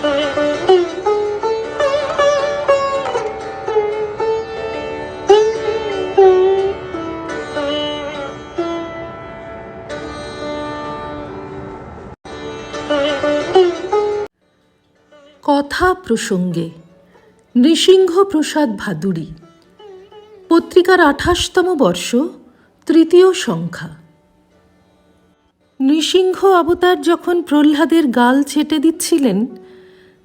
কথা প্রসঙ্গে নৃসিংহ প্রসাদ ভাদুরী। পত্রিকার আঠাশতম বর্ষ, তৃতীয় সংখ্যা। নৃসিংহ অবতার যখন প্রহ্লাদের গাল ছেটে দিচ্ছিলেন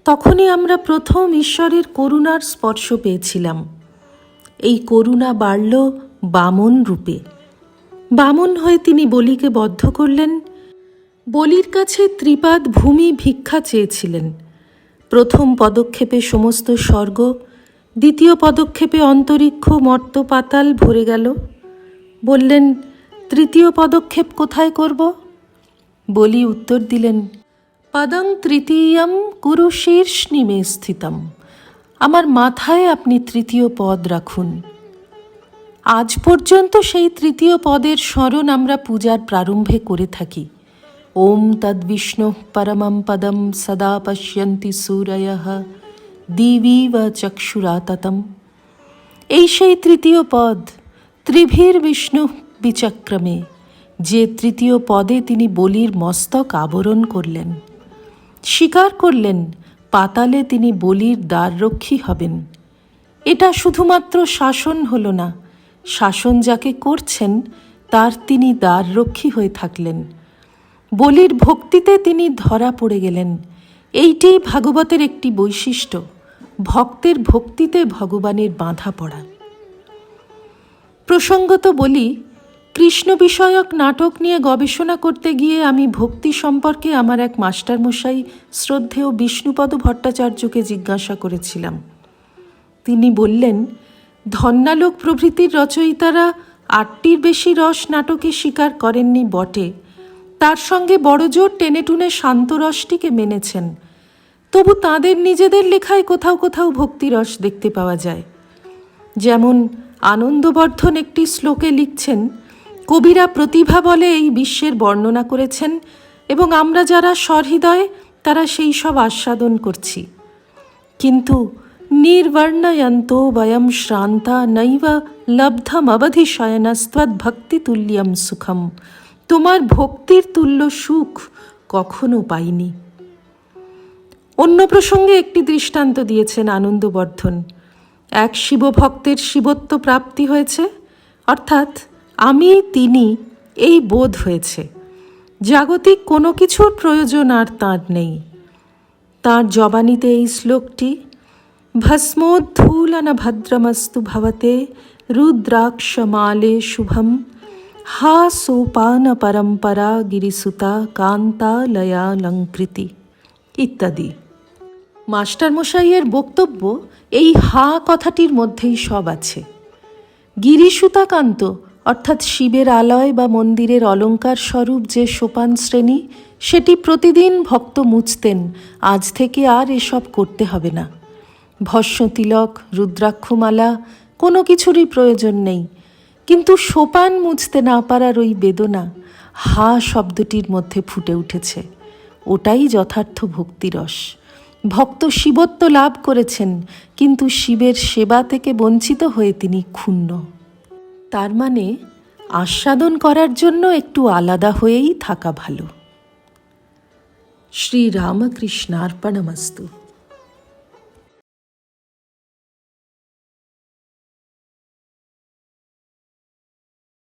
তখনই আমরা প্রথম ঈশ্বরের করুণার স্পর্শ পেয়েছিলাম। এই করুণা বাড়ল বামন রূপে। বামন হয়ে তিনি বলিকে বদ্ধ করলেন। বলির কাছে ত্রিপাদ ভূমি ভিক্ষা চেয়েছিলেন। প্রথম পদক্ষেপে সমস্ত স্বর্গ, দ্বিতীয় পদক্ষেপে অন্তরিক্ষ মর্ত পাতাল ভরে গেল। বললেন, তৃতীয় পদক্ষেপ কোথায় করব? বলি উত্তর দিলেন পদং তৃতীয়ম কুরু শীর্ষ নিমে স্থিতম। আমার মাথায় আপনি তৃতীয় পদ রাখুন। আজ পর্যন্ত সেই তৃতীয় পদের স্মরণ আমরা পূজার প্রারম্ভে করে থাকি। ওম তদ্বিষ্ণু পরমম পদম সদা পশ্যন্তি সূরয় দিবিব চক্ষুরাততম। এই সেই তৃতীয় পদ, ত্রিভীর বিষ্ণু বিচক্রমে, যে তৃতীয় পদে তিনি বলির মস্তক আবরণ করলেন। স্বীকার করলেন, পাতালে তিনি বলির দ্বাররক্ষী হবেন। এটা শুধুমাত্র শাসন হল না, শাসন যাকে করছেন, তার তিনি দ্বাররক্ষী হয়ে থাকলেন। বলির ভক্তিতে তিনি ধরা পড়ে গেলেন। এইটি ভাগবতের একটি বৈশিষ্ট্য, ভক্তের ভক্তিতে ভগবানের বাঁধা পড়া। প্রসঙ্গত বলি কৃষ্ণ বিষয়ক নাটক নিয়ে গবেষণা করতে গিয়ে আমি ভক্তি সম্পর্কে আমার এক মাস্টারমশাই শ্রদ্ধেয় বিষ্ণুপদ ভট্টাচার্যকে জিজ্ঞাসা করেছিলাম। তিনি বললেন, ধন্যালোক প্রভৃতির রচয়িতারা আটটির বেশি রস নাটকে স্বীকার করেননি বটে। তার সঙ্গে বড়জোর টেনেটুনে শান্ত রসটিকে মেনেছেন। তবু তাদের নিজেদের লেখায় কোথাও কোথাও ভক্তিরস দেখতে পাওয়া যায়। যেমন আনন্দবর্ধন একটি শ্লোকে লিখছেন কবিরা প্রতিভা বলে এই বিশ্বের বর্ণনা করেছেন এবং আমরা যারা সহৃদয়, তারা সেই সব আস্বাদন করছি। কিন্তু নির্বর্ণয়ন্ত বয়ম শ্রান্তা নৈব লব্ধম অবধি শয়নস্ত্বদ্ভক্তি তুল্যম সুখম। তোমার ভক্তির তুল্য সুখ কখনো পাইনি। অন্য প্রসঙ্গে একটি দৃষ্টান্ত দিয়েছেন আনন্দবর্ধন। এক শিবভক্তের শিবত্ব প্রাপ্তি হয়েছে, অর্থাৎ আমি, তিনি এই বোধ হয়েছে। জাগতিক কোনো কিছুর প্রয়োজন আর তাঁর নেই। তাঁর জবানিতে এই শ্লোকটি ভস্মোদ্ধূলন ভদ্রমস্তু ভবতে রুদ্রাক্ষমালে শুভম হা সোপান পরম্পরা গিরিসুতা কান্তালয়ালঙ্কৃতি। ইত্যাদি। মাস্টারমশাইয়ের বক্তব্য এই হা কথাটির মধ্যেই সব আছে। গিরিসুতাকান্ত অর্থাৎ শিবের আলয় বা মন্দিরের অলঙ্কার স্বরূপ যে সোপান শ্রেণি, সেটি প্রতিদিন ভক্ত মুছতেন। আজ থেকে আর এসব করতে হবে না। ভস্য তিলক, রুদ্রাক্ষমালা, কোনো কিছুরই প্রয়োজন নেই। কিন্তু সোপান মুছতে না পারার ওই বেদনা, হা শব্দটির মধ্যে ফুটে উঠেছে। ওটাই যথার্থ ভক্তিরস। ভক্ত শিবত্ব লাভ করেছেন, কিন্তু শিবের সেবা থেকে বঞ্চিত হয়ে তিনি ক্ষুণ্ণ। তার মানে আস্বাদন করার জন্য একটু আলাদা হয়েই থাকা ভালো। শ্রীরামকৃষ্ণার্পণমস্তু।